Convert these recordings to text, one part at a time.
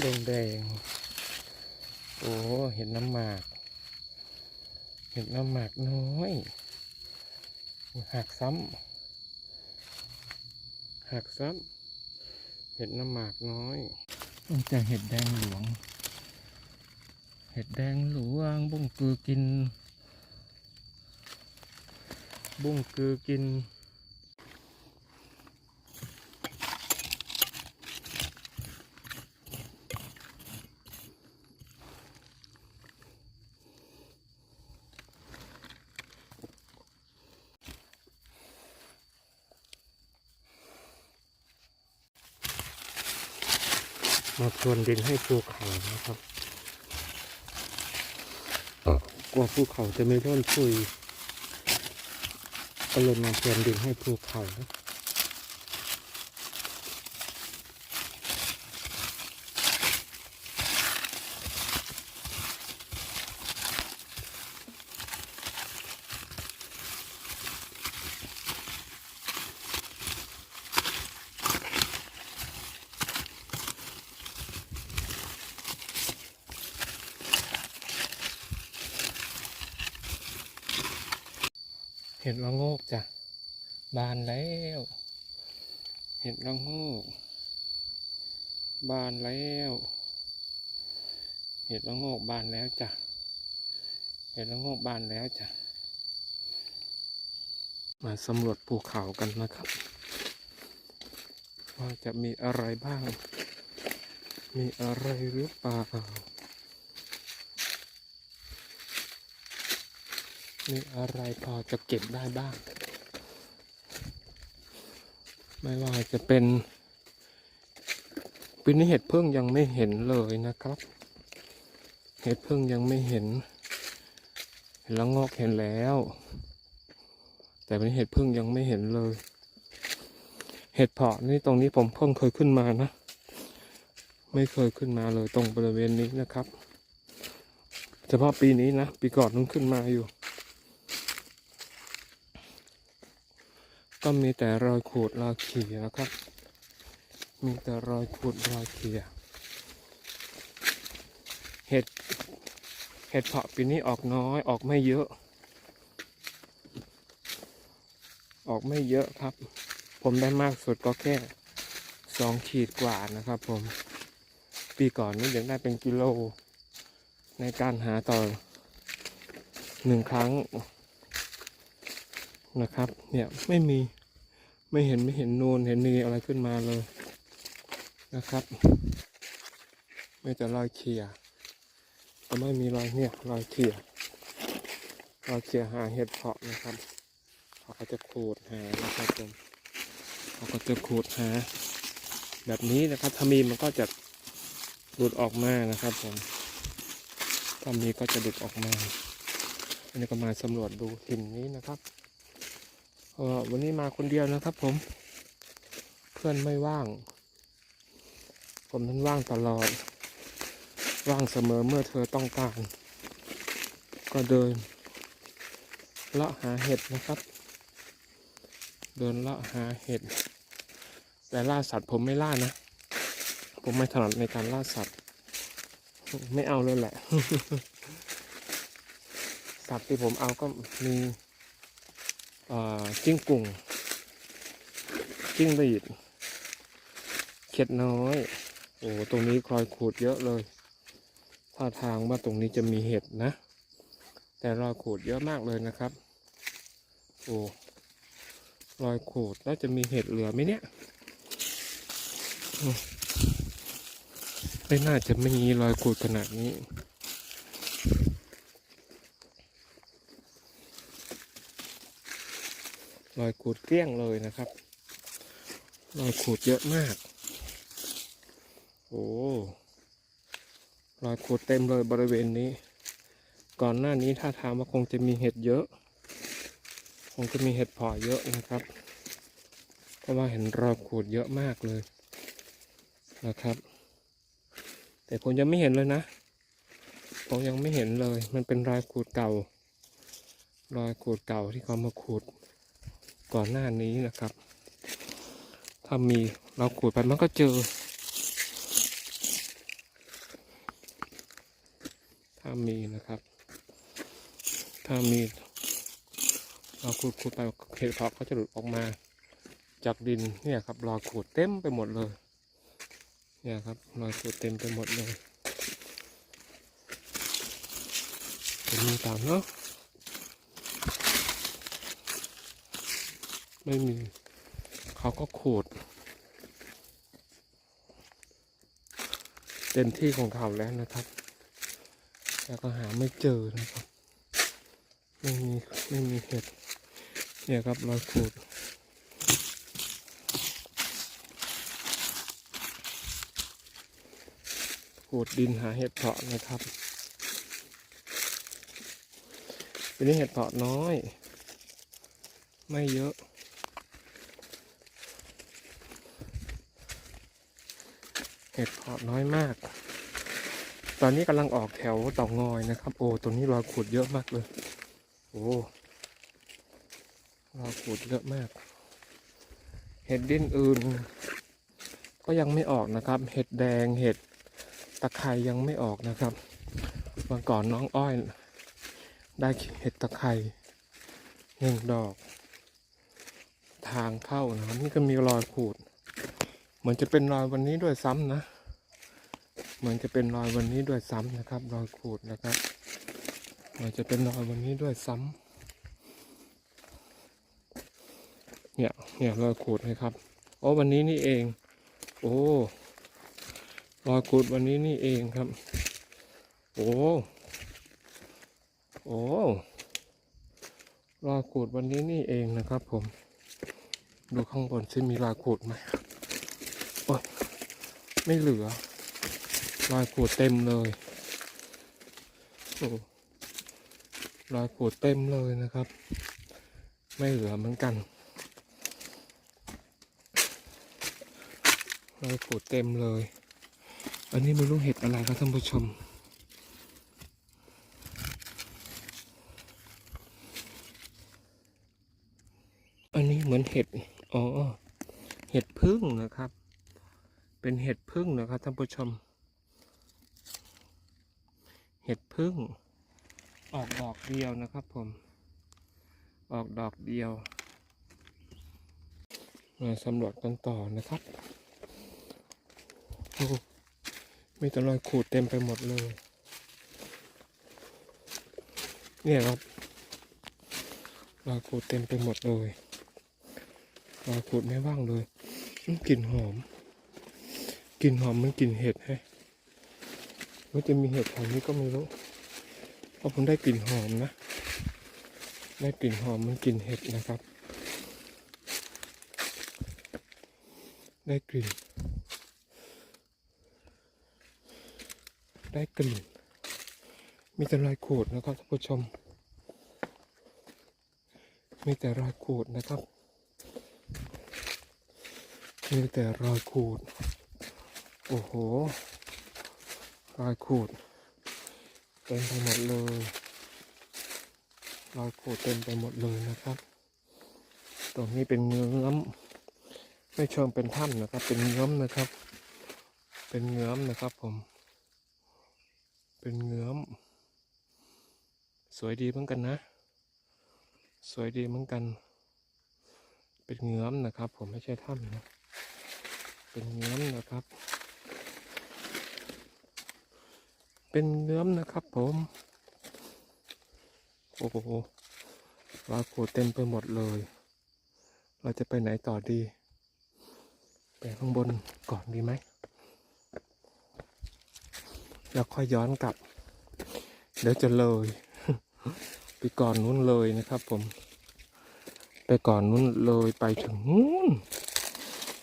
แดงแดงๆโอ้เห็ดน้ำหมาก เห็ดน้ำหมากน้อยหักซ้ำหักซ้ำเห็ดน้ำหมากน้อยต้องจะเห็ดแดงหลวง เห็ดแดงหลวง บุ้งกือกิน บุ้งกือกิน มาพรวนดินให้ภูเขานะครับกว่าภูเขาจะไม่ร่นซุยก็เลยมาพรวนดินให้ภูเขา เห็ดละโงกจ้ะ บานแล้ว เห็ดละโงก บานแล้ว เห็ดละโงกบานแล้วจ้ะ เห็ดละโงกบานแล้วจ้ะ มาสำรวจภูเขากันนะครับ ว่าจะมีอะไรบ้าง มีอะไรหรือเปล่า มีอะไรพอจะเก็บได้บ้าง ไม่ว่าจะเป็นปีนี้เห็ดเพึ่งยังไม่เห็นเลยนะครับ เห็ดเพึ่งยังไม่เห็น เห็นแล้วงอกเห็นแล้ว แต่เป็นเห็ดเพึ่งยังไม่เห็นเลย เห็ดเพาะนี่ตรงนี้ผมเพิ่งเคยขึ้นมานะ ไม่เคยขึ้นมาเลยตรงบริเวณนี้นะครับ เฉพาะปีนี้นะ ปีก่อนนู้นขึ้นมาอยู่ ก็มีแต่รอยขูดรอยเขี่ยนะครับ มีแต่รอยขูดรอยเขี่ยเห็ดเห็ดเพาะปีนี้ออกน้อยออกไม่เยอะ ออกไม่เยอะครับ ผมได้มากสุดก็แค่สองขีดกว่านะครับผม ปีก่อนนี้ยังได้เป็นกิโล ในการหาต่อหนึ่งครั้ง นะครับ เนี่ยไม่มีไม่เห็นไม่เห็นนูนเห็นมีอะไรขึ้นมาเลยนะครับไม่แต่รอยเขี่ยก็ไม่มีรอยเนี่ยรอยเขี่ยรอยเขี่ยหาเห็ดเพาะนะครับเขาก็จะขูดหานะครับผมเขาก็จะขูดหา แบบนี้นะครับถ้ามีมันก็จะหลุดออกมานะครับผมถ้ามีก็จะหลุดออกมาอันนี้ก็มาสำรวจดูหินนี้นะครับ เออวันนี้มาคนเดียวนะครับผม เพื่อนไม่ว่าง ผมนั้นว่างตลอด ว่างเสมอเมื่อเธอต้องการ ก็เดินเลาะหาเห็ดนะครับ เดินเลาะหาเห็ด แต่ล่าสัตว์ผมไม่ล่านะ ผมไม่ถนัดในการล่าสัตว์ ไม่เอาเลยแหละ สัตว์ที่ผมเอาก็มี จิ้งกุ่ง จิ้งหรีดเข็ดน้อย โอ้ ตรงนี้คอยขูดเยอะเลย ท่าทางว่าตรงนี้จะมีเห็ดนะ แต่รอยขูดเยอะมากเลยนะครับ โอ้รอยขูดแล้วจะมีเห็ดเหลือไหมเนี่ย ไม่น่าจะไม่มีรอยขูดขนาดนี้ รอยขูดเกลี้ยงเลยนะครับ รอยขูดเยอะมาก โอ้รอยขูดเต็มเลยบริเวณนี้ ก่อนหน้านี้ถ้าถามว่าคงจะมีเห็ดเยอะ คงจะมีเห็ดพาะเยอะนะครับ เพราะว่าเห็นรอยขูดเยอะมากเลยนะครับ แต่ผมยังไม่เห็นเลยนะ ผมยังไม่เห็นเลย มันเป็นรอยขูดเก่า รอยขูดเก่าที่เขามาขูด ก่อนหน้านี้นะครับ ถ้ามีเราขูดไปมันก็เจอ ถ้ามีนะครับ ถ้ามีเราขุดขุดไปเห็ดเพาะก็จะหลุดออกมาจากดินเนี่ยครับรอยขูดเต็มไปหมดเลย เนี่ยครับรอยขูดเต็มไปหมดเลยเป็นมีต่าเนาะ ไม่มี เขาก็ขูด เต็มที่ของเขาแล้วนะครับแล้วก็หาไม่เจอนะครับ ไม่มีไม่มีเห็ด เนี่ยครับรอยขูดขูดดินหาเห็ดเพาะนะครับทีนี้เห็ดเพาะน้อย ไม่เยอะ เห็ดเพาะน้อยมาก ตอนนี้กำลังออกแถวเต่องอยนะครับ โอ้ตัวนี้รอยขูดเยอะมากเลย โอ้รอยขูดเยอะมาก เห็ดดิ้นอื่น ก็ยังไม่ออกนะครับ เห็ดแดงเห็ดตะไคร้ยังไม่ออกนะครับวันก่อนน้องอ้อย ได้เห็ดตะไคร้หนึ่งดอก ทางเข้านะนี่ก็มีรอยขูด เหมือนจะเป็นรอยวันนี้ด้วยซ้ำนะเหมือนจะเป็นรอยวันนี้ด้วยซ้ำนะครับ รอยขูดนะครับเหมือนจะเป็นรอยวันนี้ด้วยซ้ำเนี่ยเนี่ยรอยขูดนะครับโอ้วันนี้นี่เอง โอ้รอยขูดวันนี้นี่เองครับ โอ้โอ้รอยขูดวันนี้นี่เองนะครับ ผม ดูข้างบนซิมีรอยขูดไหม โอ้ยไม่เหลือรอยขูดเต็มเลยโอ้รอยขูดเต็มเลยนะครับ ไม่เหลือเหมือนกันรอยขูดเต็มเลย อันนี้ไม่รู้เห็ดอะไรครับท่านผู้ชมอันนี้เหมือนเห็ด อ๋อ เห็ดพึ่งนะครับ เป็นเห็ดพึ่งนะครับท่านผู้ชม เห็ดพึ่ง ออกดอกเดียวนะครับผม ออกดอกเดียว มาสำรวจกันต่อนะครับโอ้มีต่รอยขูดเต็มไปหมดเลย เนี่ยครับรอยขูดเต็มไปหมดเลยรอยขูดไม่ว่างเลยกลิ่นหอม กลิ่นหอมมันกลิ่นเห็ดแฮะว่าจะมีเห็ดแถวนี้ก็ไม่รู้เพราะผมได้กลิ่นหอมนะ ได้กลิ่นหอมมันกลิ่นเห็ดนะครับ ได้กลิ่น ได้กลิ่น มีแต่รอยขูดนะครับท่านผู้ชม มีแต่รอยขูดนะครับ มีแต่รอยขูด โอ้โหรอยขูดเต็มไปหมดเลยรอยขูดเต็มไปหมดเลยนะครับ ตรงนี้เป็นเงื้อมไม่เชิงเป็นถ้ำนะครับ เป็นเงื้อมนะครับ เป็นเงื้อมนะครับผม เป็นเงื้อม สวยดีเหมือนกันนะ สวยดีเหมือนกัน เป็นเงื้อมนะครับ ผมไม่ใช่ถ้ำนะ เป็นเงื้อมนะครับ เป็นเงื้อมนะครับผม โอ้โหรอยขูดเต็มไปหมดเลย เราจะไปไหนต่อดี ไปข้างบนก่อนดีไหม แล้วค่อยย้อนกลับ เดี๋ยวจะเลย ไปก่อนนู้นเลยนะครับผม ไปก่อนนู้นเลยไปถึงนู้น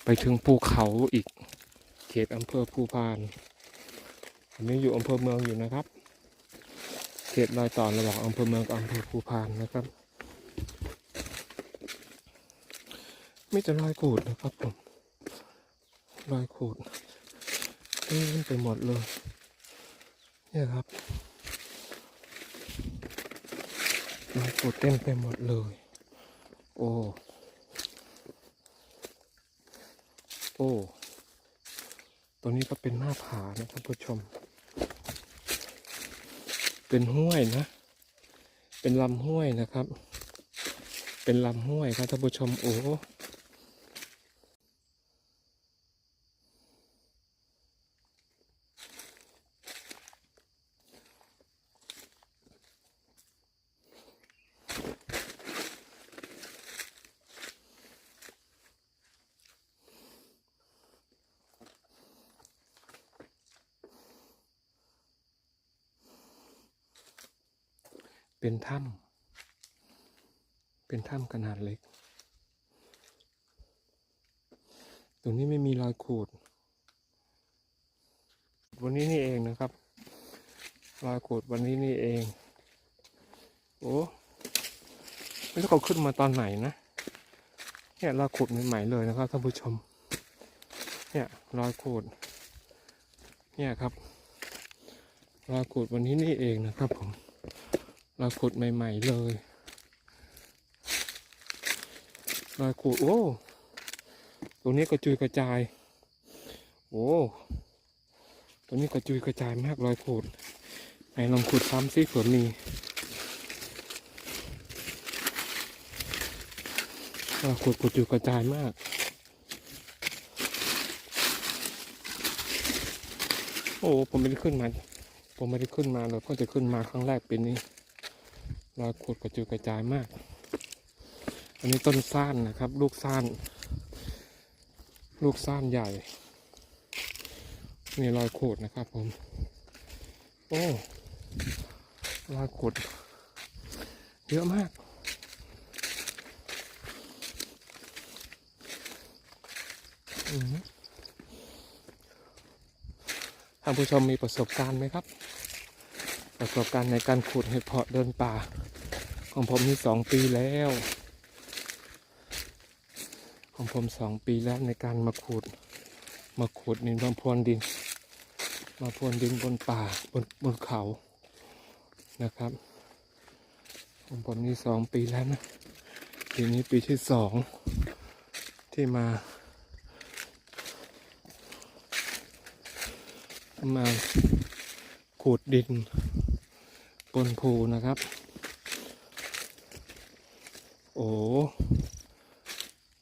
ไปถึงภูเขาอีก เขตอำเภอภูพานันนี้อยู่อำเภอเมืองอยู่นะครับ เขตรอยต่อระหว่างอำเภอเมืองกับอำเภอภูพานนะครับไม่จะรอยขูดนะครับผมรอยขูดเต็มไปหมดเลยเนี่ยครับรอยขูดเต็มไปหมดเลย โอ้โอ้ตัวนี้ก็เป็นหน้าผานะท่านผู้ชม เป็นห้วยนะ เป็นลำห้วยนะครับ เป็นลำห้วยครับท่านผู้ชมโอ้ เป็นถ้ำเป็นถ้ำขนาดเล็ก ตรงนี้ไม่มีรอยขูด วันนี้นี่เองนะครับ รอยขูดวันนี้นี่เอง โอ้ไม่รู้เขาขึ้นมาตอนไหนนะ เนี่ยรอยขูดใหม่ๆเลยนะครับท่านผู้ชม เนี่ยรอยขูด เนี่ยครับรอยขูดวันนี้นี่เองนะครับผม รอยขูดใหม่ ๆ เลยรอยขูดโอ้ตรงนี้กระจุยกระจาย โอ้ตรงนี้กระจุยกระจายมากรอยขูดไหนลองขูดซ้ำซิเผื่อมีรอยขูดกระจุยกระจายมาก โอ้ผมไม่ได้ขึ้นมา ผมไม่ได้ขึ้นมาเลยเพิ่งจะขึ้นมาครั้งแรกเปีนี้ รอยขดกระจุยกระจายมาก อันนี้ต้นซ่านนะครับ ลูกซ่าน ลูกซ่านใหญ่ นี่รอยขดนะครับผม โอ้รอยขดเยอะมากท่านผู้ชมมีประสบการณ์ไหมครับ ประสบการณ์ในการขุดเห็ดเพาะเดินป่า ของผมนี่สองปีแล้ว ของผมสองปีแล้วในการมาขุด มาขุดนี่มาพรวนดิน มาพรวนดินบนป่าบนบนเขานะครับ ของผมนี่สองปีแล้วนะปีนี้ปีที่สองที่มา มาขูดดิน บนภูนะครับ โอ้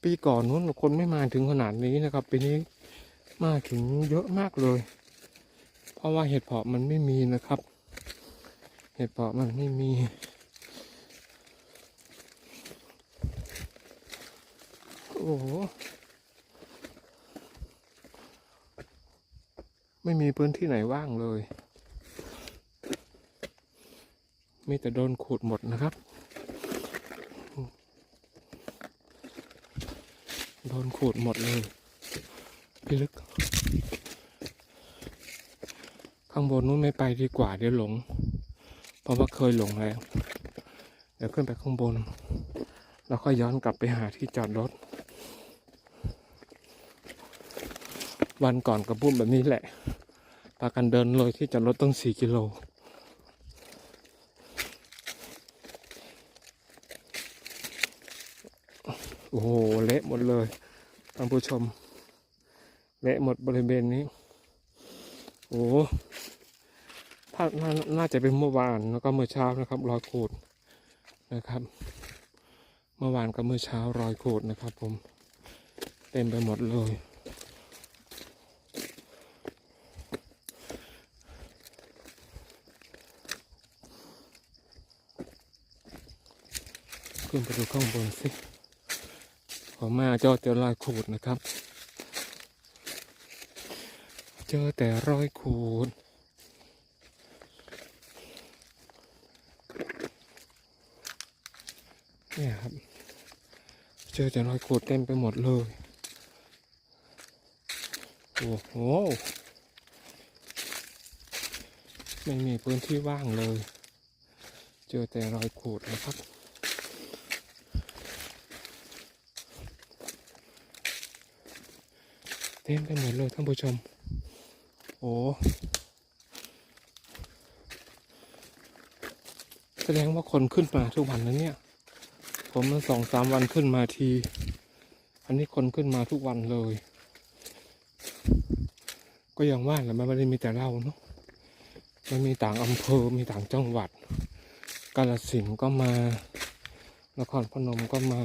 ปีก่อนนู้นคนไม่มาถึงขนาดนี้นะครับปีนี้มาถึงเยอะมากเลย เพราะว่าเห็ดเพาะมันไม่มีนะครับ เห็ดเพาะมันไม่มีโอ้โหไม่มีพื้นที่ไหนว่างเลย มีแต่โดนขูดหมดนะครับ โดนขูดหมดเลยพี่ลึก ข้างบนนู้นไม่ไปดีกว่าเดี๋ยวหลง เพราะว่าเคยหลงแล้ว เดี๋ยวขึ้นไปข้างบน แล้วก็ย้อนกลับไปหาที่จอดรถ วันก่อนกับบุ้มแบบนี้แหละพากันเดินเลยที่จอดรถต้องสี่กิโล โอ้โห เละหมดเลยท่านผู้ชม เละหมดบริเวณนี้ โอ้โหถ้านาน่าจะเป็นเมื่อวานแล้วก็เมื่อเช้านะครับรอยขูดนะครับ เมื่อวานกับเมื่อเช้ารอยขูดนะครับ ผม เต็มไปหมดเลย ขึ้นไปดูข้างบนสิ ขอมาเจอแต่รอยขูดนะครับ เจอแต่รอยขูดเนี่ยครับ เจอแต่รอยขูดเต็มไปหมดเลย โอ้โห ไม่มีพื้นที่ว่างเลย เจอแต่รอยขูดนะครับ ต็มไปหมดเลยท่านผู้ชม โอ้แสดงว่าคนขึ้นมาทุกวันนะเนี่ย ผมมันสองสามวันขึ้นมาที อันนี้คนขึ้นมาทุกวันเลย ก็อย่างว่าแหละมันไม่ได้มีแต่เราเนาะมันมีต่างอำเภอมีต่างจังหวัด กาฬสินก็มานครพนมก็มา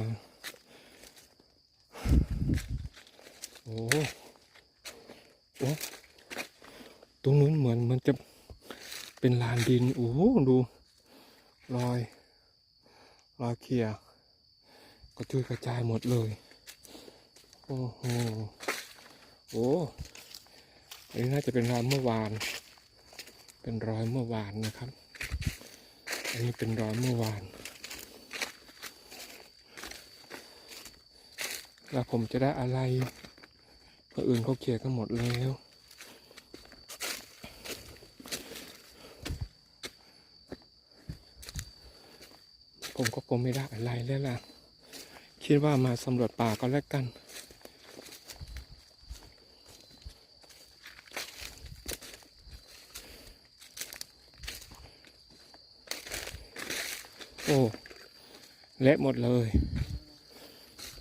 โอ้โอ้ ตรงนู้นเหมือนมันจะเป็นลานดิน โอ้โหดู รอย รอยเขียกระจุยกระจายหมดเลย โอ้โหโอ้อันนี้น่าจะเป็นรอยเมื่อวาน เป็นรอยเมื่อวานนะครับ อันนี้เป็นรอยเมื่อวาน แล้วผมจะได้อะไรคนอื่นเขาเคลียกันหมดแล้ว ผมก็คงไม่ได้อะไรแล้วล่ะ คิดว่ามาสำรวจป่าก็แล้วกัน โอ้เละหมดเลย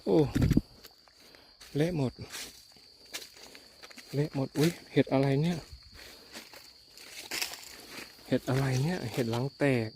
โอ้เละหมด เละหมด อุ้ยเห็ดอะไรเนี่ย เห็ดอะไรเนี่ย เห็ดหลังแตก